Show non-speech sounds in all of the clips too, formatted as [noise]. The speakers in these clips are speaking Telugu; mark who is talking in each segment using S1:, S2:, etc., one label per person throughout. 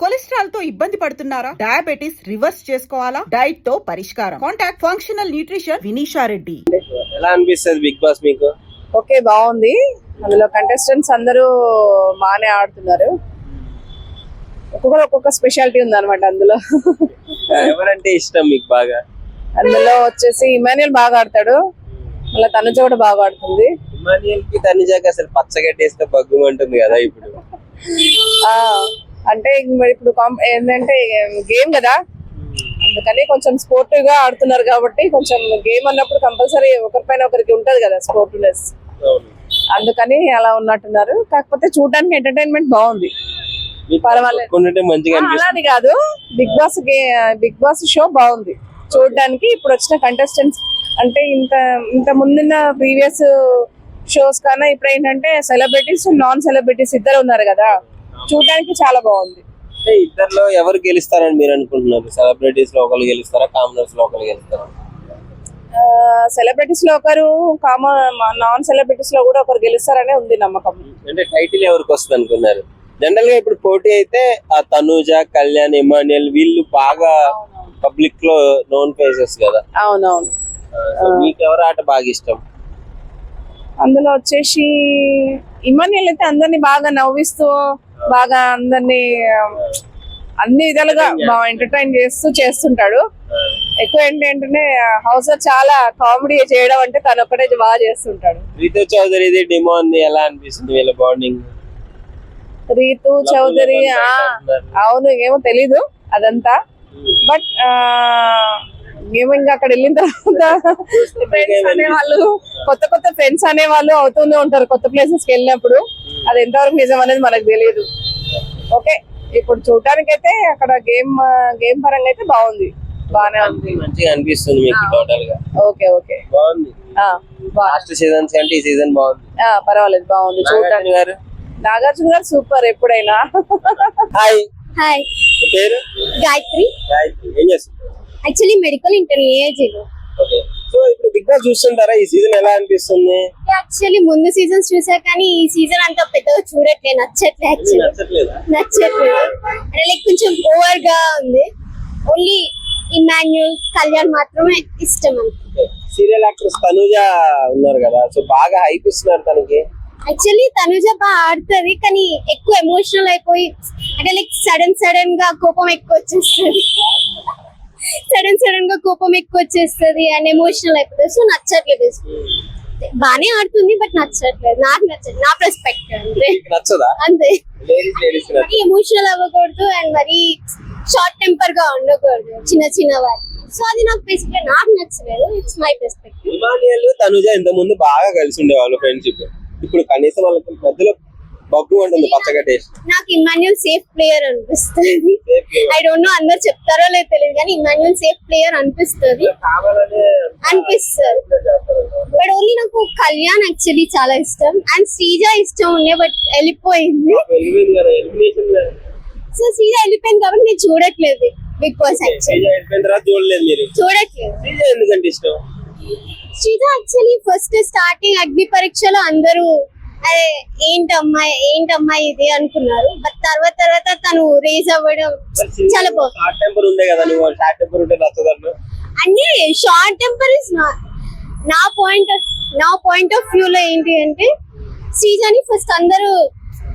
S1: కొలెస్ట్రాల్తో ఇబ్బంది పడుతున్నారా? డయాబెటిస్ రివర్స్ చేసుకోవాలా? డైట్తో పరిష్కారం. Contact functional nutrition Vinisha Reddy.
S2: ఎలా అనిపిస్తుంది బిగ్ బాస్ మీకు?
S3: ఓకే బాగుంది. అందులో కంటెస్టెంట్స్ అందరూ బాగానే ఆడుతున్నారు. ఒక్కొక్కరు ఒక్కొక్క స్పెషాలిటీ ఉంది అనమాట అందులో.
S2: ఎవరంటే ఇష్టం మీకు బాగా?
S3: అందులో వచ్చేసి ఇమాన్యుల్ బాగా ఆడతాడు. మళ్ళీ తనుజ కూడా బాగా ఆడుతుంది.
S2: ఇమానియల్కి తనిజాకి అసలు పచ్చగట్టేస్తే బగ్గుమంటుంది కదా ఇప్పుడు.
S3: ఆ అంటే మరి ఇప్పుడు ఏంటంటే గేమ్ కదా? అందుకని కొంచెం స్పోర్టివ్గా ఆడుతున్నారు కాబట్టి కొంచెం గేమ్ అన్నప్పుడు కంపల్సరీ ఒకరిపైన ఒకరికి ఉంటది కదా స్పోర్టివ్నెస్. అందుకని అలా ఉన్నట్టున్నారు. కాకపోతే చూడడానికి ఎంటర్టైన్మెంట్ బాగుంది. పర్వాలేదు. అలాని కాదు. Big boss big boss show బాగుంది. చూడడానికి ఇప్పుడు వచ్చిన కంటెస్టెంట్స్ అంటే ఇంత ఇంత ముందున్న ప్రీవియస్ షోస్ కన్నా ఇప్పుడు ఏంటంటే సెలబ్రిటీస్ నాన్ సెలబ్రిటీస్ ఇద్దరు ఉన్నారు కదా. చూడడానికి చాలా బాగుంది.
S2: అంటే ఇద్దర్లో ఎవరు గెలుస్తారని మీరు అనుకుంటున్నారు? సెలబ్రిటీస్లో ఒకరు గెలుస్తారా? కామనర్స్లో ఒకరు గెలుస్తారా?
S3: సెలబ్రిటీస్లో ఒకరు కామన్ నాన్ సెలబ్రిటీస్లో కూడా ఒకరు గెలుస్తారనే ఉంది నమ్మకం.
S2: అంటే టైటిల్ ఎవరికి వస్తుంది అనుకున్నారు? జనరల్గా ఇప్పుడు పోటీ అయితే ఆ తనూజ కళ్యాణ్ ఇమానియల్ వీళ్ళు బాగా పబ్లిక్లో నోన్ ఫేసెస్ కదా.
S3: అవునవును.
S2: మీకు ఎవరు ఆట బాగా ఇష్టం?
S3: అందులో వచ్చేసి ఇమాన్యుల్ అయితే అందరినీ బాగా నవ్విస్తూ బాగా అందరినీ అన్ని విధాలుగా బాగా ఎంటర్టైన్ చేస్తూ చేస్తుంటాడు. ఎక్కువ ఏంటంటే హౌస్లో చాలా కామెడీ చేయడం అంటే తను ఒక్కటే బాగా చేస్తుంటాడు.
S2: రీతు చౌదరిది డిమోన్ ఎలా అనిపిస్తుంది వీళ్ళ బాండింగ్
S3: రీతు చౌదరి అవును ఏమో తెలీదు అదంతా. బట్ ఏమో ఇంకా అక్కడ వెళ్ళిన తర్వాత [laughs] ఫ్రెండ్స్ అనేవాళ్ళు కొత్త కొత్త ఫ్రెండ్స్ అనేవాళ్ళు అవుతూనే ఉంటారు కొత్త ప్లేసెస్కి వెళ్ళినప్పుడు. అది ఎంతవరకు నిజం అనేది మనకు తెలియదు. ఓకే ఇప్పుడు చూడటానికి అయితే అక్కడ గేమ్ గేమ్ పరంగా అయితే బాగుంది. బాగానే ఉంది.
S2: మంచిగా అనిపిస్తుంది మీకు టోటల్గా
S3: ఓకే ఓకే.
S2: బాగుంది.
S3: ఆ,
S2: లాస్ట్ సీజన్స్ అంటే ఈ సీజన్ బాగుంది.
S3: ఆ, పర్వాలేదు బాగుంది. చూడటానికి.
S2: నాగార్జున గారు?
S3: నాగార్జున గారు సూపర్ ఎప్పుడైనా.
S2: హాయ్
S4: హాయ్
S2: పేరు?
S4: గాయత్రి.
S2: గాయత్రి. ఏం చేస్తున్నారు?
S4: Actually medical intermediate
S2: okay so ఇప్పుడు బిగ్ బాస్ చూస్తుంటారా? ఈ సీజన్ ఎలా అనిపిస్తుంది?
S4: యాక్చువల్లీ ముందు సీజన్స్ చూసా కానీ ఈ సీజన్ అంత పెద్దగా చూడట్లే నచ్చట్లే యాక్చువల్లీ
S2: నచ్చట్లేదా?
S4: నచ్చట్లేదు అంటే లైక్ కొంచెం ఓవర్గా ఉంది. ఓన్లీ ఇమాన్యుల్ కళ్యాణ్ మాత్రమే ఇష్టం అంతే.
S2: సీరియల్ యాక్ట్రెస్ తనూజ ఉన్నారు కదా. సో బాగా హైప్ ఇస్తున్నారు తనకి.
S4: యాక్చువల్లీ తనుజ బాగా ఆడుతుంది కానీ ఎక్కువ ఎమోషనల్ అయిపోయి అంటే లైక్ సడన్ సడన్గా కోపం ఎక్కువ వచ్చేస్తుంది. సడన్ సడన్గా కోపం ఎక్కువ వచ్చేస్తుంది అండ్ ఎమోషనల్ అయిపోతుంది. సో నచ్చట్లేదు. బానే ఆడుతుంది బట్ నచ్చట్లేదు. నాకు నచ్చదు నా పర్స్పెక్టివ్ అంతే. అంతే. ఎమోషనల్ అవ్వకూడదు అండ్ మరి షార్ట్ టెంపర్గా ఉండకూడదు. చిన్న చిన్న వాటి. సో అది నాకు బేసిక్గా నాకు నచ్చలేదు. It's my perspective
S2: Emmanuel Tanuja ఇంత ముందు బాగా కలిసి ఉండేవాళ్ళు ఫ్రెండ్షిప్ ఇప్పుడు కనీసం వాళ్ళకి మధ్యలో బగ్గు ఉంటుంది పచ్చగా టేస్ట్
S4: నాకు ఇమాన్యుల్ సేఫ్ ప్లేయర్ అనిపిస్తుంది. ఐ డోంట్ నో అందరు చెప్తారో లేదో తెలియదు కానీ ఇమాన్యుల్ సేఫ్ ప్లేయర్ అనిపిస్తుంది. అనిపిస్తుంది. బట్ ఓన్లీ నాకు కళ్యాణ్ యాక్చువల్లీ చాలా ఇష్టం. అండ్ శ్రీజ ఇష్టం ఉండే బట్ వెళ్ళిపోయింది. సో శ్రీజ వెళ్ళిపోయింది కాబట్టి నేను చూడట్లేదు బిగ్ బాస్ చూడట్లేదు.
S2: శ్రీజ ఎందుకంటే ఇష్టం?
S4: శ్రీజ యాక్చువల్లీ ఫస్ట్ స్టార్టింగ్ అగ్ని పరీక్షలో అందరూ అరే ఏంటమ్మాయి ఏంటమ్మాయి ఇది అనుకున్నారు. బట్ తర్వాత తర్వాత తను రేజ్ అవ్వడం చాలా బాగుంది అంటే షార్ట్ టెంపర్ ఇస్ నా పాయింట్ నా పాయింట్ ఆఫ్ వ్యూ లో ఏంటి అంటే శ్రీజాని ఫస్ట్ అందరూ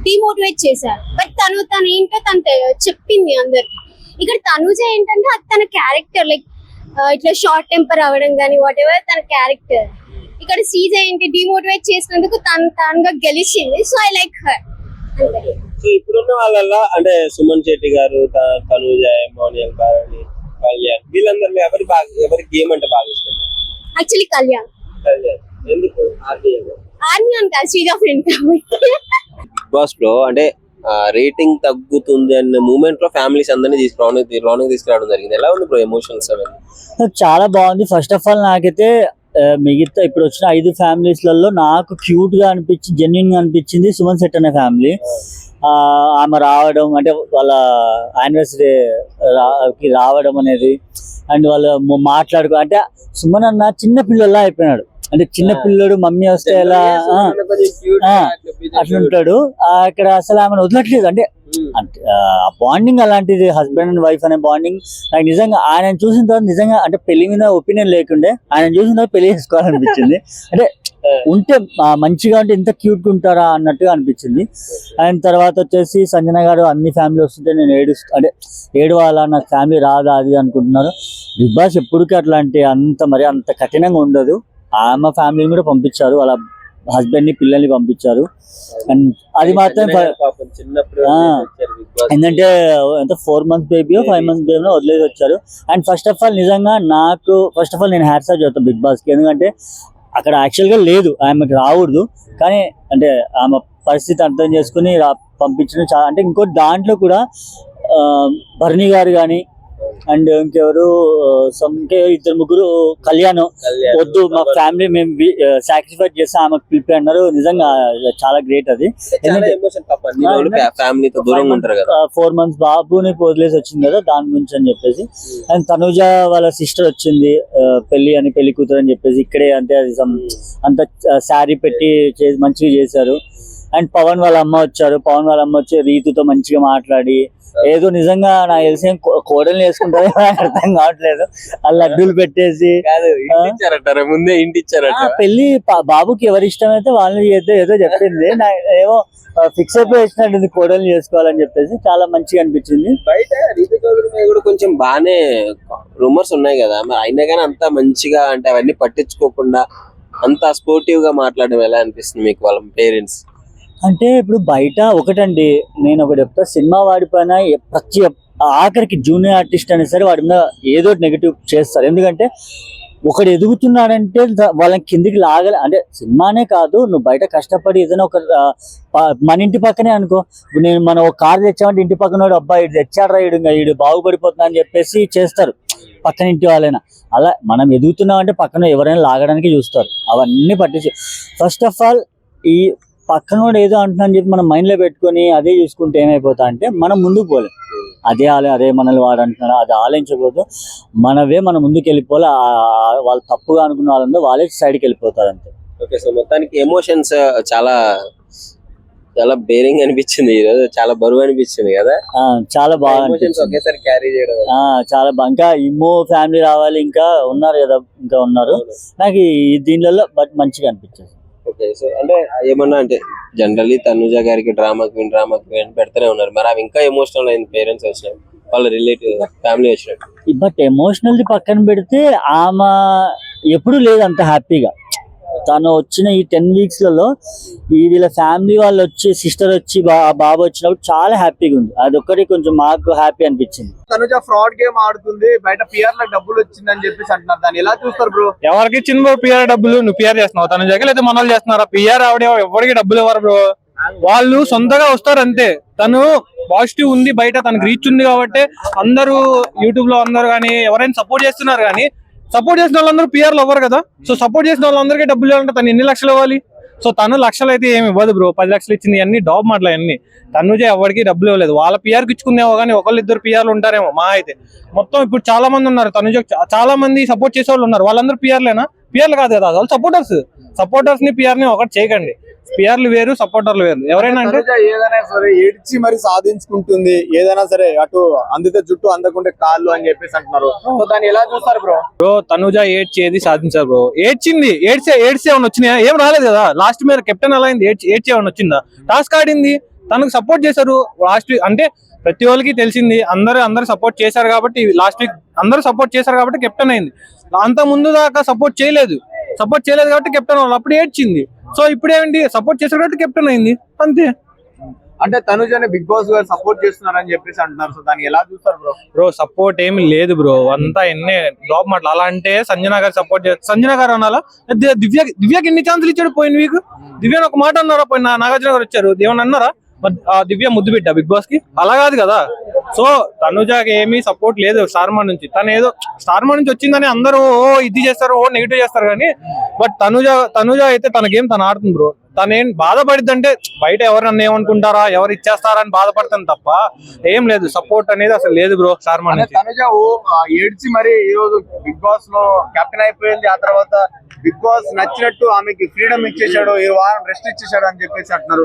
S4: డిమోటివేట్ చేశారు. బట్ తను తను ఏంటో తను చెప్పింది అందరికి. ఇక్కడ తనుజ ఏంటంటే అది తన క్యారెక్టర్ లైక్ ఇట్లా షార్ట్ టెంపర్ అవ్వడం కానీ వాట్ ఎవర్ తన క్యారెక్టర్ ఇక్కడ శ్రీజ ఏంటి? డిమోటివేట్ చేసినందుకు తను తానుగా గెలిచింది. సో ఐ లైక్ హర్ అంతే
S2: సో ఇప్పుడున్న వాళ్ళల్లో అంటే సుమన్ శెట్టి గారు తనూజ మోనియల్ భారణి కళ్యాణ్ వీళ్ళందరిలో ఎవరి బాగా ఎవరి గేమ్ అంటే బాగా ఇష్టం?
S4: యాక్చువల్లీ కళ్యాణ్.
S2: కళ్యాణ్. ఎందుకు? ఆర్మీ
S4: ఆర్మీ అంటారు శ్రీజ ఫ్రెండ్ కాబట్టి.
S2: బాస్లో అంటే రేటింగ్ తగ్గుతుంది అన్న మూమెంట్లో ఫ్యామిలీస్ అందరినీ తీసుకు లోనికి లోనికి తీసుకురావడం జరిగింది. ఎలా ఉంది బ్రో ఎమోషన్స్
S5: చాలా బాగుంది. ఫస్ట్ ఆఫ్ ఆల్ నాకైతే మిగతా ఇప్పుడు వచ్చిన ఐదు families లలో నాకు క్యూట్గా అనిపించి జెన్యున్గా అనిపించింది సుమన్ శెట్ అనే ఫ్యామిలీ ఆమె రావడం అంటే వాళ్ళ యానివర్సరీ కి రావడం అనేది అండ్ వాళ్ళు మాట్లాడుకో అంటే సుమన్ అన్న చిన్న పిల్లల్లా అయిపోయినాడు. అంటే చిన్న. పిల్లడు మమ్మీ వస్తే ఎలా అట్లుంటాడు. ఆ, ఇక్కడ అసలు ఆమెను వదలట్లేదు. అంటే అంటే ఆ బాండింగ్ అలాంటిది హస్బెండ్ అండ్ వైఫ్ అనే బాండింగ్ నాకు నిజంగా ఆయన చూసిన తర్వాత నిజంగా అంటే పెళ్ళి మీద ఒపీనియన్ లేకుండే ఆయన చూసిన తర్వాత పెళ్ళి చేసుకోవాలనిపించింది. [laughs] అంటే ఉంటే ఆ, మంచిగా ఉంటే ఇంత క్యూట్గా ఉంటారా అన్నట్టుగా అనిపించింది. ఆయన తర్వాత వచ్చేసి సంజన గారు అన్ని ఫ్యామిలీ వస్తుంటే నేను ఏడు అంటే ఏడవాలా నాకు ఫ్యామిలీ రాదా అది అనుకుంటున్నారు. బిగ్ బాస్ ఎప్పటికీ అట్లాంటి అంత మరి అంత కఠినంగా ఉండదు. ఆమె ఫ్యామిలీని కూడా పంపించారు వాళ్ళ హస్బెండ్ని పిల్లల్ని పంపించారు. అండ్ అది మాత్రం. ఏంటంటే ఎంత four months baby five months baby వదిలేసి వచ్చారు. అండ్ ఫస్ట్ ఆఫ్ ఆల్ నిజంగా నాకు ఫస్ట్ ఆఫ్ ఆల్ నేను హ్యాట్స్ ఆఫ్ చేస్తాను బిగ్ బాస్కి ఎందుకంటే అక్కడ యాక్చువల్గా లేదు. ఆమెకి రాకూడదు. కానీ అంటే ఆమె పరిస్థితి అర్థం చేసుకుని పంపించడం చాలా అంటే ఇంకో దాంట్లో కూడా భరణి గారు కానీ అండ్ ఇంకెవరు ఇద్దరు ముగ్గురు కళ్యాణం. వద్దు మా ఫ్యామిలీ మేము సాక్రిఫైస్ చేస్తే ఆమెకు పిలిపి అన్నారు. నిజంగా చాలా గ్రేట్ అది. ఫోర్ మంత్స్ బాబుని వదిలేసి వచ్చింది కదా దాని గురించి అని చెప్పేసి. అండ్ తనుజ వాళ్ళ సిస్టర్ వచ్చింది పెళ్ళి అని పెళ్ళి కూతురు అని చెప్పేసి ఇక్కడే అంటే అది some- అంత శారీ పెట్టి మంచిగా చేశారు. అండ్ పవన్ వాళ్ళ అమ్మ వచ్చారు. పవన్ వాళ్ళ అమ్మ వచ్చి రీతుతో మంచిగా మాట్లాడి ఏదో నిజంగా నాకు తెలిసి కోడల్ని వేసుకుంటారో అర్థం కావట్లేదు. ఆ లడ్డూలు పెట్టేసి
S2: ముందే ఇంటి
S5: పెళ్ళి బాబుకి ఎవరి ఇష్టం అయితే వాళ్ళని చేద్దో ఏదో చెప్పింది. ఏమో ఫిక్స్ అయిపోయి వచ్చినట్టుంది కోడల్ని చేసుకోవాలని చెప్పేసి చాలా మంచిగా అనిపించింది.
S2: బయట రీతు కూడా కొంచెం బానే రూమర్స్ ఉన్నాయి కదా. మరి అయినా కానీ అంత మంచిగా అంటే అవన్నీ పట్టించుకోకుండా అంత స్పోర్టివ్గా మాట్లాడడం ఎలా అనిపిస్తుంది మీకు వాళ్ళ పేరెంట్స్
S5: అంటే ఇప్పుడు బయట ఒకటండి నేను ఒకటి చెప్తా. సినిమా వాడి పైన ప్రతి ఆఖరికి జూనియర్ ఆర్టిస్ట్ అయినా సరే వాడి మీద ఏదో నెగిటివ్ చేస్తారు. ఎందుకంటే ఒకడు ఎదుగుతున్నాడంటే వాళ్ళని కిందికి లాగలే. అంటే సినిమానే కాదు నువ్వు బయట కష్టపడి ఏదైనా ఒక మన ఇంటి పక్కనే అనుకో. నేను మనం ఒక కారు తెచ్చామంటే ఇంటి పక్కన వాడు అబ్బాయి ఇటు తెచ్చాడు ఈడు ఇంకా ఈడు బాగుపడిపోతున్నా అని చెప్పేసి చేస్తారు. పక్కన ఇంటి వాళ్ళైనా. అలా మనం ఎదుగుతున్నామంటే పక్కన ఎవరైనా లాగడానికి చూస్తారు. అవన్నీ పట్టించు ఫస్ట్ ఆఫ్ ఆల్ ఈ పక్కన వాడు ఏదో అంటున్నా అని చెప్పి మనం మైండ్లో పెట్టుకొని అదే చూసుకుంటే ఏమైపోతా అంటే మనం ముందుకు పోలేం. అదే ఆలే అదే మనల్ని వాడు అంటున్నాడు అది ఆలోచించకూడదు మనవే మనం ముందుకు వెళ్ళిపోవాలి. ఆ- వాళ్ళు తప్పుగా అనుకున్న వాళ్ళందో వాళ్ళే సైడ్కి వెళ్ళిపోతారు అంతే.
S2: ఓకే సో మొత్తానికి ఎమోషన్స్ చాలా చాలా బేరింగ్ అనిపించింది ఈ రోజు చాలా బరువు అనిపించింది కదా?
S5: చాలా బాగా.
S2: ఒకేసారి క్యారీ చేయడం.
S5: చాలా బాగా ఇంకా ఇమ్మో ఫ్యామిలీ రావాలి ఇంకా ఉన్నారు కదా ఇంకా ఉన్నారు. నాకు ఈ దీనిలో బట్ మంచిగా అనిపించింది.
S2: ఓకే సో అంటే ఏమన్నా అంటే జనరల్లీ తనుజ గారికి డ్రామా క్వీన్ డ్రామా క్వీన్ పెడుతూనే ఉన్నారు. మరి అవి ఇంకా ఎమోషనల్ అయింది పేరెంట్స్ వచ్చినాయి. వాళ్ళ రిలేటివ్ ఫ్యామిలీ వచ్చినట్టు.
S5: బట్ ఎమోషనల్ ది పక్కన పెడితే ఆమె ఎప్పుడు లేదు అంత హ్యాపీగా తను వచ్చిన ఈ టెన్ వీక్స్లలో ఈ వీళ్ళ ఫ్యామిలీ వాళ్ళు వచ్చి సిస్టర్ వచ్చి బా బాబు వచ్చినప్పుడు చాలా హ్యాపీగా ఉంది. అదొక్కటి కొంచెం మాకు హ్యాపీ అనిపించింది.
S6: తనుజ ఫ్రాడ్ గేమ్ ఆడుతుంది బయట పిఆర్లో డబ్బులు వచ్చిందని చెప్పేసి అంటున్నారు దాన్ని. ఎలా చూస్తారు బ్రో?
S7: ఎవరికి ఇచ్చిన బ్రో పిఆర్ డబ్బులు? నువ్వు పిఆర్ చేస్తున్నావు? తన జగన్ అయితే మన వాళ్ళు చేస్తున్నారా పిఆర్ ఆవిడ ఎవరికి డబ్బులు ఇవ్వరు బ్రో? వాళ్ళు సొంతగా వస్తారు అంతే. తను పాజిటివ్ ఉంది బయట తనకి రీచ్ ఉంది కాబట్టి అందరూ యూట్యూబ్లో అందరూ కానీ ఎవరైనా సపోర్ట్ చేస్తున్నారు కానీ సపోర్ట్ చేసిన వాళ్ళందరూ పిఆర్లు అవ్వరు కదా? సో సపోర్ట్ చేసిన వాళ్ళందరికీ డబ్బులు ఇవ్వాలంటే తను ఎన్ని లక్షలు ఇవ్వాలి? సో తను లక్షలు అయితే ఏమి ఇవ్వదు బ్రో పది లక్షలు ఇచ్చింది అన్ని డాబ్ మాటలు అన్ని తనుజే ఎవరికి డబ్బులు ఇవ్వలేదు. వాళ్ళ పిఆర్కి ఇచ్చుకుందేమో కానీ ఒకళ్ళు ఇద్దరు పిఆర్లు ఉంటారేమో మా అయితే. మొత్తం ఇప్పుడు చాలా మంది ఉన్నారు. తనుజ చాలా మంది సపోర్ట్ చేసే వాళ్ళు ఉన్నారు. వాళ్ళందరూ పిఆర్లేనా పిఆర్లు కాదు కదా. వాళ్ళు సపోర్టర్స్ సపోర్టర్స్ని పిఆర్ని ఒకటి చేయకండి. పిఆర్లు వేరు సపోర్టర్లు వేరు. ఎవరైనా అంటే
S6: ఏదైనా సరే ఏడ్చి మరి సాధించుకుంటుంది. ఏదైనా సరే అటు అందితే జుట్టు అందకుంటే కాళ్ళు అని చెప్పేసి అంటున్నారు. సో దాన్ని ఎలా చూస్తారు బ్రో?
S7: బ్రో తనుజ ఏడ్చేది సాధించారు బ్రో. ఏడ్చింది. ఏడ్చే ఏడ్చే ఏమన్నా వచ్చినాయా? ఏం రాలేదు కదా. లాస్ట్ మీద కెప్టెన్ అలా అయింది? ఏడ్చి ఏడ్చే ఏమన్నా వచ్చిందా? టాస్క్ ఆడింది. తనకు సపోర్ట్ చేశారు. లాస్ట్ వీక్ అంటే ప్రతి వాళ్ళకి తెలిసింది. అందరూ అందరూ సపోర్ట్ చేశారు కాబట్టి లాస్ట్ వీక్ అందరూ సపోర్ట్ చేశారు కాబట్టి కెప్టెన్ అయింది. అంత ముందు దాకా సపోర్ట్ చేయలేదు. సపోర్ట్ చేయలేదు కాబట్టి కెప్టెన్ వాళ్ళు అప్పుడు ఏడ్చింది. సో ఇప్పుడు ఏంటి సపోర్ట్ చేశారు కాబట్టి కెప్టెన్ అయింది. అంతే.
S6: అంటే తనుజని బిగ్ బాస్ గారు సపోర్ట్ చేస్తున్నారని చెప్పేసి అంటున్నారు. సో దాన్ని ఎలా చూస్తారు బ్రో
S7: బ్రో సపోర్ట్ ఏమి లేదు బ్రో అంతా ఎన్నే డ్రాప్ మాటలు. అలా అంటే సంజన గారు సపోర్ట్ చేస్తారు సంజన గారు అనాలా? ది- దివ్య దివ్యకి ఎన్ని ఛాన్సులు ఇచ్చాడు పోయిన వీక్ దివ్య ఒక మాట అన్నారా? పోయిన నాగార్జున గారు వచ్చారు. ఏమన్నా అన్నారా? దివ్య ముద్దు బిడ్డ బిగ్ బాస్కి? అలా కాదు కదా. సో తనుజాకి ఏమీ సపోర్ట్ లేదు స్టార్మా నుంచి. తను ఏదో స్టార్మా నుంచి వచ్చిందని అందరూ ఓ ఇది చేస్తారు ఓ నెగిటివ్ చేస్తారు కానీ బట్ తనుజ తనుజ అయితే తన గేమ్ తను ఆడుతుంది బ్రో తనేం బాధపడిద్ది అంటే బయట ఎవరు నన్ను ఏమనుకుంటారా ఎవరు ఇచ్చేస్తారా అని బాధపడతాను తప్ప ఏం లేదు. సపోర్ట్ అనేది అసలు లేదు బ్రో
S6: అంటే
S7: నుంచి.
S6: తనుజ ఏడ్చి మరి ఈ రోజు బిగ్ బాస్లో కెప్టెన్ అయిపోయింది. ఆ తర్వాత బిగ్ బాస్ నచ్చినట్టు ఆమెకి ఫ్రీడమ్ ఇచ్చేసాడు ఈ వారం రెస్ట్ ఇచ్చేసాడు అని చెప్పేసి అంటున్నారు.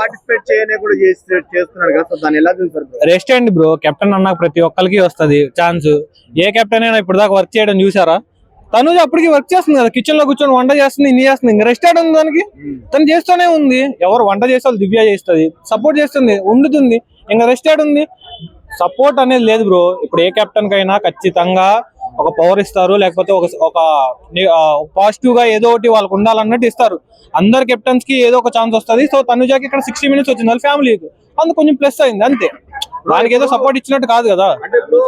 S6: పార్టిసిపేట్ చేయని కూడా చేసి చేస్తున్నాడు కదా దాన్ని ఎలా చూస్తారు?
S7: రెస్ట్ అండి బ్రో? కెప్టెన్ అన్నాక ప్రతి ఒక్కరికి వస్తది ఛాన్స్. ఏ కెప్టెన్ అయినా ఇప్పుడు దాకా వర్క్ చేయడం చూసారా? తను అప్పటికి వర్క్ చేస్తుంది కదా. కిచెన్లో కూర్చొని వంట చేస్తుంది ఇన్ని చేస్తుంది ఇంకా రెస్ట్ ఉంది దానికి. తను చేస్తూనే ఉంది. ఎవరు వంట చేసే వాళ్ళు దివ్య చేస్తుంది సపోర్ట్ చేస్తుంది వండుతుంది ఇంకా రెస్ట్ ఉంది. సపోర్ట్ అనేది లేదు బ్రో ఇప్పుడు ఏ కెప్టెన్ కైనా ఖచ్చితంగా ఒక పవర్ ఇస్తారు లేకపోతే ఒక ఒక పాజిటివ్గా ఏదో ఒకటి వాళ్ళకు ఉండాలన్నట్టు ఇస్తారు. అందరు కెప్టెన్స్కి ఏదో ఒక ఛాన్స్ వస్తది. సో తనుజాకి ఇక్కడ సిక్స్టీ మినిట్స్ వచ్చింది. వాళ్ళ ఫ్యామిలీకి అందుకు కొంచెం ప్లస్ అయింది అంతే. దానికి ఏదో సపోర్ట్ ఇచ్చినట్టు కాదు కదా?
S6: అంటే ఇప్పుడు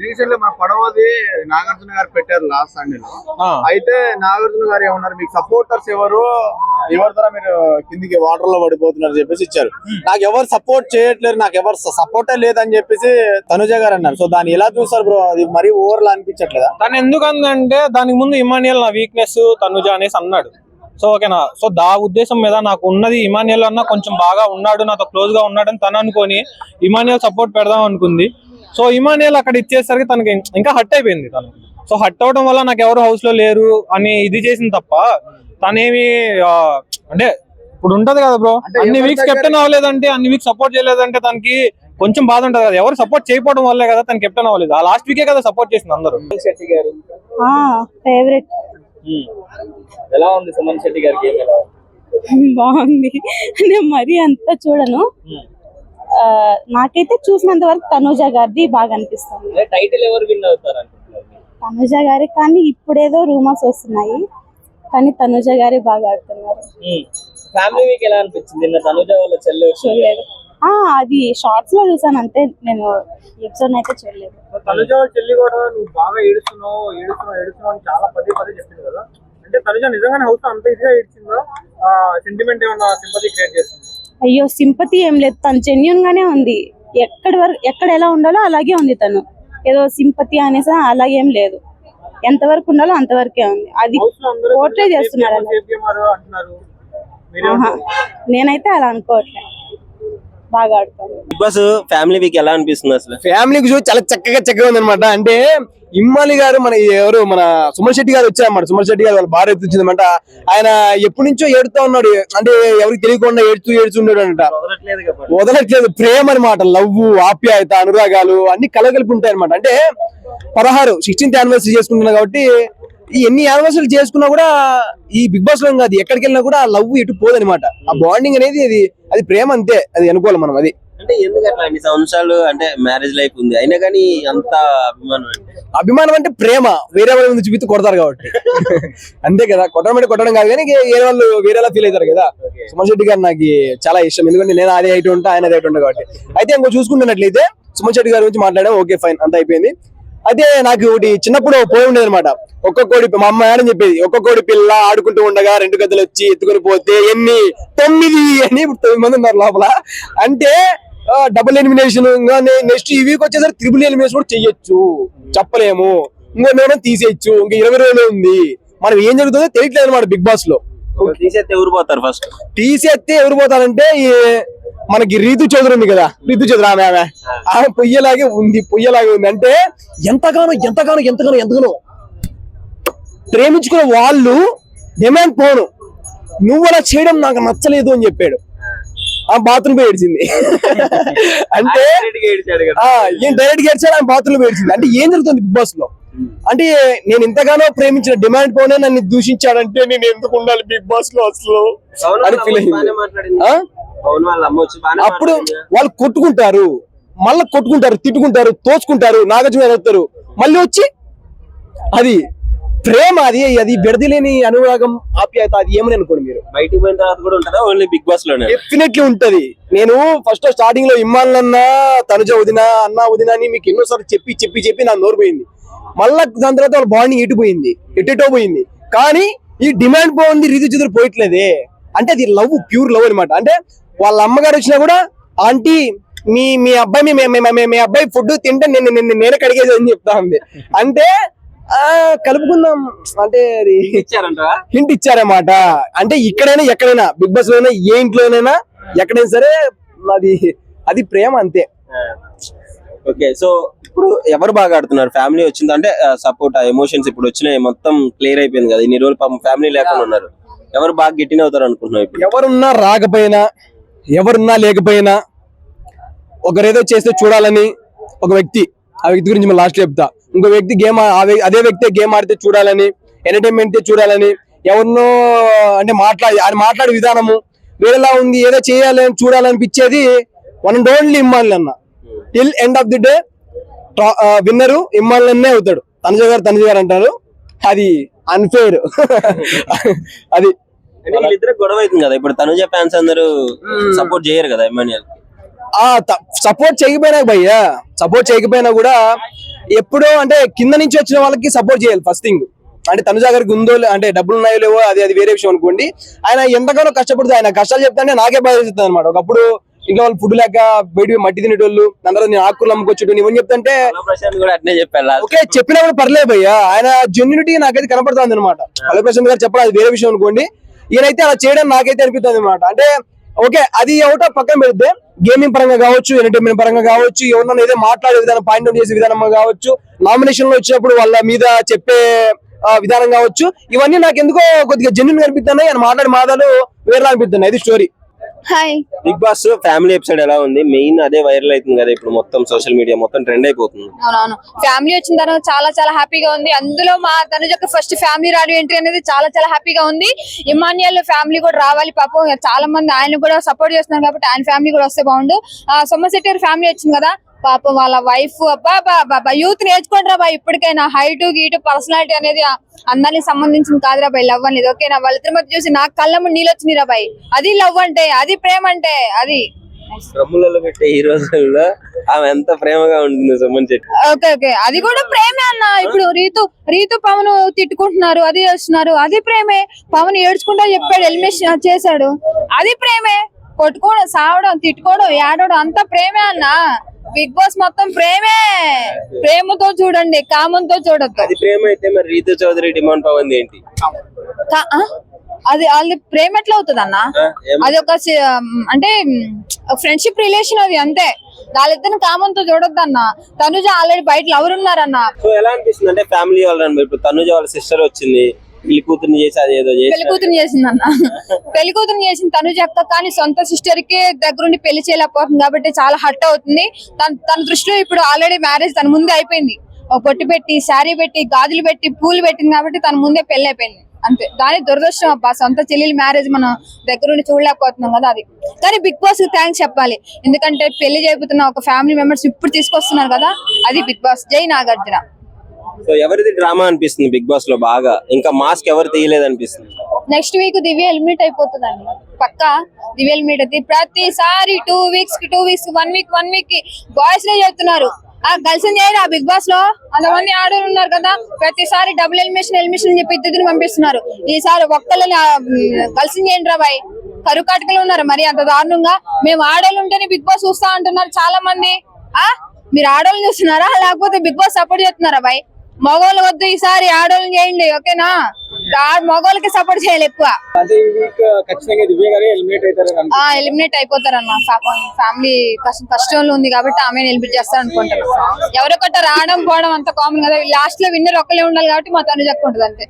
S6: రీసెంట్ మన పడవది నాగార్జున గారు పెట్టారు లాస్ట్ సండేలో
S7: ఆ.
S6: అయితే నాగార్జున గారు ఏమన్నారు? మీకు సపోర్టర్స్ ఎవరు? ఎవరి ద్వారా మీరు కిందికి వాటర్లో పడిపోతున్నారు చెప్పేసి ఇచ్చారు. నాకు ఎవరు సపోర్ట్ చేయట్లేరు నాకు ఎవరు సపోర్టే లేదని చెప్పేసి తనుజ గారు అన్నారు. సో దాన్ని ఎలా చూస్తారు బ్రో అది మరీ ఓవర్లా అనిపించట్లేదా?
S7: తను ఎందుకు అందంటే దానికి ముందు ఇమానియల్ నా వీక్నెస్ తనుజ అనేసి అన్నాడు. సో ఓకేనా సో దా ఉద్దేశం మీద నాకు ఉన్నది ఇమానియల్ అన్న కొంచెం బాగా ఉన్నాడు నాతో క్లోజ్గా ఉన్నాడు అని తను అనుకొని ఇమానియల్ సపోర్ట్ పెడదాం అనుకుంది. సో ఇమానియల్ అక్కడ ఇచ్చేసరికి తనకి ఇంకా హట్ అయిపోయింది తను. సో హట్ అవడం వల్ల నాకు ఎవరు హౌస్లో లేరు అని ఇది చేసింది తప్ప తనేమి అంటే ఇప్పుడు ఉంటది కదా బ్రో అన్ని వీక్స్ కెప్టెన్ అవ్వలేదంటే అన్ని వీక్స్ సపోర్ట్ చేయలేదంటే తనకి కొంచెం బాధ ఉంటది కదా. ఎవరు సపోర్ట్ చేయకపోవడం వల్లే కదా తను కెప్టెన్ అవ్వలేదు. ఆ లాస్ట్ వీకే కదా సపోర్ట్ చేసింది అందరూ.
S2: శెట్టి గారు
S8: ఫేవరెట్
S2: ఎలా ఉంది సుమన్ శెట్టి గారి గేమ్ ఎలా ఉంది? [laughs]
S8: బాగుంది. నేను మరీ అంత చూడను. ఆ, నాకైతే చూసినంత వరకు తనూజ గారిది బాగా అనిపిస్తుంది.
S2: టైటిల్ ఎవరు విన్ అవుతారు అనుకుంటున్నారు?
S8: తనూజ గారి కానీ ఇప్పుడేదో రూమర్స్ వస్తున్నాయి. కానీ తనూజ గారే బాగా ఆడుతున్నారు.
S2: ఫ్యామిలీ వీక్ ఎలా అనిపించింది? నిన్న తనుజ వాళ్ళ చెల్లి
S8: చూడలేదు. ఆ అది షార్ట్స్లో చూసాను అంతే. నేను ఎపిసోడ్ అయితే చూడలేదు.
S7: తనుజ వాళ్ళ చెల్లి కూడా నువ్వు బాగా ఏడుస్తున్నావు ఏడుస్తున్నావు ఏడుస్తున్నావు అని చాలా పదే పదే కదా? అంటే తనుజ నిజంగానే హౌస్ అంత ఇదిగా ఏడ్చిందా? సెంటిమెంట్ ఏమన్నా సింపతి క్రియేట్ చేస్తుంది
S8: అయ్యో సింపతి ఏం లేదు. తను జెన్యున్ గానే ఉంది. ఎక్కడి వరకు ఎక్కడ ఎలా ఉండాలో అలాగే ఉంది తను. ఏదో సింపతి అనేసి అలాగే ఏం లేదు. ఎంతవరకు ఉండాలో అంతవరకే ఉంది. అది పోర్ట్రే చేస్తున్నారు. నేనైతే అలా అనుకోవట్లే. బాగా ఆడుతాను
S2: బిగ్ బాస్ ఫ్యామిలీ వీక్ ఎలా అనిపిస్తుంది అసలు?
S6: ఫ్యామిలీకి చూసి చాలా చక్కగా చక్కగా ఉంది అనమాట అంటే ఇమ్మాలి గారు మన ఎవరు? మన సుమన్ శెట్టి గారు వచ్చారన్నమాట. సుమన్ శెట్టి గారు వాళ్ళ భార్య వచ్చిందన్నమాట ఆయన ఎప్పటి నుంచో ఏడుతా ఉన్నాడు. అంటే ఎవరికి తెలియకుండా ఏడుతూ ఏడుతూ ఉన్నాడు అంట
S2: వదలట్లేదు
S6: ప్రేమ అనమాట లవ్ ఆప్యాయత అనురాగాలు అన్ని కలగలిపి ఉంటాయి అనమాట అంటే పదహారు సిక్స్టీన్త్ యానివర్సరీ చేసుకుంటున్నా కాబట్టి ఎన్ని యానివర్సరీ చేసుకున్నా కూడా ఈ బిగ్ బాస్లో కాదు ఎక్కడికి వెళ్ళినా కూడా ఆ లవ్ ఎటు పోదనమాట. ఆ బాండింగ్ అనేది అది అది ప్రేమ అంతే అది అనుకోవాలి మనం అది.
S2: అంటే ఎందుకు అట్లా? అన్ని సంవత్సరాలు అంటే మ్యారేజ్ లైఫ్ ఉంది. అయినా కానీ అంత అభిమానం అంటే?
S6: అభిమానం అంటే ప్రేమ. వేరే వాళ్ళ ముందు చూపిస్తూ కొడతారు కాబట్టి. [laughs] అంతే కదా కొట్టడం అంటే కొట్టడం కాదు కానీ వేరే వాళ్ళు వేరేలా ఫీల్ అవుతారు కదా. సుమన్ శెట్టి గారు నాకు చాలా ఇష్టం. ఎందుకంటే నేను అదే హైట్ ఉంటా ఆయన అదే హైట్ ఉంటా కాబట్టి. అయితే ఇంకో చూసుకుంటున్నట్లయితే సుమన్ శెట్టి గారి గురించి మాట్లాడాం ఓకే ఫైన్ అంత అయిపోయింది. అయితే నాకు ఒకటి చిన్నప్పుడు పోయి ఉండేది అనమాట ఒక్క కోడి మా అమ్మ అని చెప్పేది. ఒక్క కోడి పిల్ల ఆడుకుంటూ ఉండగా రెండు గద్దలు వచ్చి ఎత్తుకొని పోతే ఎన్ని? తొమ్మిది అని ఇప్పుడు తొమ్మిది మంది ఉన్నారు లోపల. అంటే డబుల్ ఎలిమినేషన్ ఇంకా నెక్స్ట్ ఈ వీక్ వచ్చేసరికి త్రిబుల్ ఎలిమినేషన్ కూడా చెయ్యొచ్చు. చెప్పలేము. ఇంకో నేను తీసేయచ్చు. ఇంకా ఇరవై రోజులు ఉంది. మనం ఏం జరుగుతుందో తెలియట్లేదు అనమాట బిగ్
S2: బాస్లో తీసేస్తే ఎవరు పోతారు ఫస్ట్
S6: తీసేస్తే ఎవరు పోతారంటే ఈ మనకి రీతు చౌదరి ఉంది కదా రీతు చౌదరి ఆమె ఆమె. ఆమె పొయ్యలాగే ఉంది పొయ్యలాగే ఉంది. అంటే ఎంతగానో ఎంతగానో ఎంతగానో ఎంతగానో ప్రేమించుకున్న వాళ్ళు డిమాండ్ పోను. నువ్వు అలా చేయడం నాకు నచ్చలేదు అని చెప్పాడు. ఆ. బాత్రూమ్ పోయి ఏడ్చింది. [laughs] అంటే ఏం డైరెక్ట్గా ఏడ్చాడు ఆమె బాత్రూమ్ పోయి ఏడ్చింది. అంటే ఏం జరుగుతుంది బిగ్ బాస్లో అంటే నేను ఇంతగానో ప్రేమించిన డిమాండ్ పోనే నన్ను దూషించాడంటే నేను ఎందుకు ఉండాలి బిగ్ బాస్లో అసలు? అని ఫీల్ అయింది అప్పుడు. వాళ్ళు కొట్టుకుంటారు మళ్ళీ కొట్టుకుంటారు తిట్టుకుంటారు తోచుకుంటారు నాగార్జున ఎదుగుతారు. మళ్ళీ వచ్చి అది ప్రేమ అది అది విడదలేని అనురాగం ఆప్యాయత అది ఏమని అనుకోండి మీరు?
S2: బయటికి పోయిన తర్వాత కూడా ఉంటుందా? ఓన్లీ బిగ్ బాస్లోనే
S6: డెఫినెట్లీ ఉంటది. నేను ఫస్ట్ స్టార్టింగ్లో ఇమ్మాన్ అన్న తనుజ వదిన అన్న వదిన అని మీకు ఎన్నోసార్లు చెప్పి చెప్పి చెప్పి నా నోరు పోయింది. మళ్ళా దాని తర్వాత వాళ్ళ బాండింగ్ ఎటు పోయింది ఎటెటో పోయింది. కానీ ఈ డిమాండ్ పోయింది రీతి చెదురు పోయట్లేదే. అంటే అది లవ్ ప్యూర్ లవ్ అనమాట అంటే వాళ్ళ అమ్మగారు వచ్చినా కూడా ఆంటీ మీ మీ అబ్బాయి మీ- మీ- మీ- మీ అబ్బాయి ఫుడ్ తింటే నేను నేను- నేనే కడిగేది అని చెప్తా ఉంది. అంటే ఆ, కలుపుకుందాం. అంటే అది హింట్ ఇచ్చారన్నమాట. అంటే ఇక్కడైనా ఎక్కడైనా బిగ్ బాస్ లోనైనా ఏ ఇంట్లోనైనా ఎక్కడైనా సరే అది అది ప్రేమ అంతే.
S2: ఓకే సో ఇప్పుడు ఎవరు బాగా ఆడుతున్నారు? ఫ్యామిలీ వచ్చింది? అంటే సపోర్ట్ ఎమోషన్స్ ఇప్పుడు వచ్చినాయి మొత్తం క్లియర్ అయిపోయింది కదా ఇన్ని రోజులు పాపం ఫ్యామిలీ లేకుండా ఉన్నారు. ఎవరు బాగా గిట్టిన అవుతారు అనుకుంటున్నావు ఇప్పుడు?
S6: ఎవరున్నా రాకపోయినా ఎవరున్నా లేకపోయినా ఒకరేదో చేస్తే చూడాలని ఒక వ్యక్తి ఆ వ్యక్తి గురించి మనం లాస్ట్ చెప్తా. ఇంకో వ్యక్తి గేమ్ అదే వ్యక్తి గేమ్ ఆడితే చూడాలని ఎంటర్టైన్మెంట్ చూడాలని ఎవరినో అంటే మాట్లాడి ఆయన మాట్లాడే విధానము వేరేలా ఉంది ఏదో చేయాలని చూడాలనిపించేది వన్ అండ్ ఓన్లీ ఇమ్మాలి అన్న. Till end of the day winner ఇమ్మాలన్నే అవుతాడు. తనుజ గారు తనుజ గారు అంటారు. అది అన్ఫేర్ [laughs] అది
S2: గొడవ అవుతుంది కదా. ఇప్పుడు తనుజ ఫ్యాన్స్ అందరూ సపోర్ట్ చేయరు కదా ఎమ్మాన్యుయల్
S6: ఆ సపోర్ట్ చేయకపోయినా భయ్యా. సపోర్ట్ చేయకపోయినా కూడా ఎప్పుడో అంటే కింద నుంచి వచ్చిన వాళ్ళకి సపోర్ట్ చేయాలి ఫస్ట్ థింగ్ అంటే తనుజా గారికి ఉందో అంటే డబ్బులు ఉన్నాయో లేవో అది అది వేరే విషయం అనుకోండి. ఆయన ఎంతగానో కష్టపడుతుంది ఆయన కష్టాలు చెప్తానే నాకే బాధ అనమాట ఒకప్పుడు ఇంట్లో వాళ్ళు ఫుడ్ లేక బయట మట్టి తినేటోళ్ళు అందరూ నేను ఆకులు అమ్ముకొచ్చేటోళ్ళు ఇవన్నీ చెప్తుంటే. ఓకే చెప్పినా కూడా పర్లేదు భయ్యా. ఆయన జెన్యునిటీ నాకైతే కనపడుతుంది అనమాట పల్లె ప్రశాంత్ గారు చెప్పడం అది వేరే విషయం అనుకోండి. ఈయనైతే అలా చేయడం నాకైతే అనిపిస్తుంది అనమాట అంటే ఓకే అది ఒకటో పక్కన పెడితే గేమింగ్ పరంగా కావచ్చు ఎంటర్టైన్మెంట్ పరంగా కావచ్చు ఎవరినైనా ఏదో మాట్లాడే విధానం పాయింట్ అవుట్ చేసే విధానం కావచ్చు నామినేషన్లో వచ్చినప్పుడు వాళ్ళ మీద చెప్పే విధానం కావచ్చు ఇవన్నీ నాకు ఎందుకో కొద్దిగా జెన్యున్ కనిపిస్తున్నాయి ఆయన మాట్లాడే మాటలు వేరే అనిపిస్తున్నాయి. ఇది story
S4: hi
S2: big boss family episode ఎలా ఉంది? మెయిన్ అదే వైరల్ అవుతుంది కదా ఇప్పుడు మొత్తం సోషల్ మీడియా మొత్తం ట్రెండ్ అయిపోతుంది.
S9: అవునవును. ఫ్యామిలీ వచ్చిన తర్వాత చాలా చాలా హ్యాపీగా ఉంది. అందులో మా తనుజ యొక్క ఫస్ట్ ఫ్యామిలీ రాడు ఎంట్రీ అనేది చాలా చాలా హ్యాపీగా ఉంది. ఇమాన్యుయల్ ఫ్యామిలీ కూడా రావాలి. పాపం చాలా మంది ఆయన కూడా సపోర్ట్ చేస్తున్నారు కాబట్టి ఆయన ఫ్యామిలీ కూడా వస్తే బాగుండు. గారి ఫ్యామిలీ వచ్చింది కదా. పాపం వాళ్ళ వైఫ్ అబ్బా బాబా యూత్ నేర్చుకుంటారా బాయ్. ఇప్పటికైనా హైట్ గీటు పర్సనాలిటీ అనేది అందరికి సంబంధించింది కాదురా బాయ్ లవ్ అనేది. ఓకేనా? వాళ్ళిద్దరి మధ్య చూసి నాకు కళ్ళము నీళ్ళు వచ్చినాయిరా బాయ్. అది లవ్ అంటే అది ప్రేమ అంటే అది.
S2: డ్రమ్ములలో పెట్టే ఈ రోజుల్లో ఆమె ఎంత ప్రేమగా ఉంటుంది సుమన్ చెట్టు.
S9: Okay okay. అది కూడా ప్రేమే అన్న. ఇప్పుడు రీతు రీతు పవన్ తిట్టుకుంటున్నారు అది చేస్తున్నారు. అది ప్రేమే. పవన్ ఏడ్చుకుంటా చెప్పాడు ఎలిమినేషన్ చేశాడు. అది ప్రేమే. కొట్టుకోవడం సావడం తిట్టుకోవడం ఏడవడం అంతా ప్రేమే అన్న. బిగ్ బాస్ మొత్తం ప్రేమే. ప్రేమతో చూడండి కామంతో చూడొద్దు.
S2: అది ప్రేమ అయితే మరి రీతు చౌదరి డిమాండ్ పవన్ ఏంటి?
S9: కా- ఆ? అది ప్రేమ ఎట్లా అవుతుంది అన్న?
S2: ఆ, ఏం-
S9: అది ఒక సి- అంటే ఫ్రెండ్షిప్ రిలేషన్ అది అంతే. వాళ్ళిద్దరిని కామంతో చూడొద్దు అన్న. తనుజ ఆల్రెడీ బయట లవర్ ఉన్నారన్న.
S2: సో ఎలా అనిపిస్తుంది? అంటే ఫ్యామిలీ వాళ్ళని ఇప్పుడు తనుజ వాళ్ళ సిస్టర్ వచ్చింది. పెళ్ళి కూతుర్ని చేసి అది ఏదో
S9: పెళ్ళి
S2: చేసి
S9: కూతురు చేసిందన్న. పెళ్ళి కూతురు చేసింది తను చెప్తా కానీ సొంత సిస్టర్కి దగ్గరుండి పెళ్ళి చేయలేకపోతుంది కాబట్టి చాలా హట్ అవుతుంది. తన తన దృష్టిలో ఇప్పుడు ఆల్రెడీ మ్యారేజ్ తన ముందే అయిపోయింది. పొట్టు పెట్టి శారీ పెట్టి గాజులు పెట్టి పూలు పెట్టింది కాబట్టి తన ముందే పెళ్ళి అయిపోయింది. అంతే. దాని దురదృష్టం అబ్బా సొంత చెల్లి మ్యారేజ్ మనం దగ్గరుండి చూడలేకపోతున్నాం కదా అది. కానీ బిగ్ బాస్కి థ్యాంక్స్ చెప్పాలి. ఎందుకంటే పెళ్ళి చేయబోతున్న ఒక ఫ్యామిలీ మెంబర్స్ ఇప్పుడు తీసుకొస్తున్నారు కదా అది బిగ్ బాస్ జై నాగార్జున.
S2: సో ఎవరిది డ్రామా అనిపిస్తుంది బిగ్ బాస్లో బాగా? ఇంకా మాస్క్ ఎవరు తీయలేదు అనిపిస్తుంది
S9: నెక్స్ట్ వీక్ దివ్య ఎలిమినేట్ అయిపోతుందండి. పక్క దివ్య ఎలిమినేట్ అయితే ప్రతిసారి టూ వీక్స్కి టూ వీక్స్ వన్ వీక్ వన్ వీక్కి బాయ్స్లో చెప్తున్నారు ఆ కలిసింది చేయరు ఆ బిగ్ బాస్లో? అంతమంది ఆడవాళ్ళు ఉన్నారు కదా ప్రతిసారి డబుల్ ఎలిమినేషన్ ఎలిమినేషన్ అని చెప్పి ఇద్దరు పంపిస్తున్నారు. ఈసారి ఒక్కళ్ళని కలిసింది చేయండి రా బాయ్. కరువు కాటకలు ఉన్నారు. మరి అంత దారుణంగా మేము ఆడోళ్ళు ఉంటేనే బిగ్ బాస్ చూస్తా అంటున్నారు చాలా మంది ఆ? మీరు ఆడోళ్ళు చూస్తున్నారా? లేకపోతే బిగ్ బాస్ సపోర్ట్ చేస్తున్నారా బాయ్? మగవాళ్ళు వద్దు ఈసారి ఆడవాళ్ళని చేయండి ఓకేనా? మగవాళ్ళకి సపోర్ట్ చేయాలి ఎక్కువ.
S6: ఎలిమినేట్ అవుతారు
S9: ఆ ఎలిమినేట్ అయిపోతారన్న. పాపం ఫ్యామిలీ కష్టం కష్టంలో ఉంది కాబట్టి ఆమె ఎలిమినేట్ చేస్తారు అనుకుంటారు ఎవరొకట రావడం పోవడం అంత కామన్ కదా. లాస్ట్లో విన్నర్ ఒక్కలే ఉండాలి కాబట్టి మా తను చెప్పుకుంటది అంతే.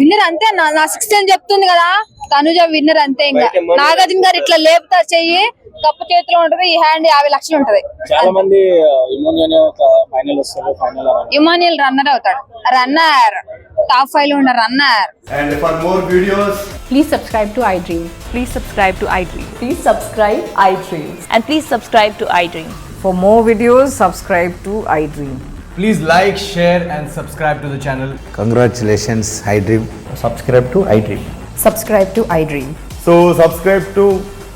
S9: విన్నర్ అంతే అన్న. నా సిక్స్త్ అని చెప్తుంది కదా. తనుజ విన్నర్ అంతే ఇంకా. నాగార్జున గారు ఇట్లా లేపుతా చెయ్యి. కప్పు చేతిలో ఉంటది ఈ హ్యాండ్ యాభై లక్షలు ఉంటది. ఇమానియల్ రన్నర్ అవుతాడు రన్నర్ టాప్ ఫైవ్లో ఉన్న runner
S10: please
S11: subscribe to iDream please subscribe to
S12: iDream please subscribe
S11: iDream and please subscribe
S12: to iDream for more videos
S10: subscribe to iDream please like share and
S13: subscribe to
S10: the channel congratulations
S12: iDream subscribe
S10: to iDream subscribe to
S13: iDream so subscribe to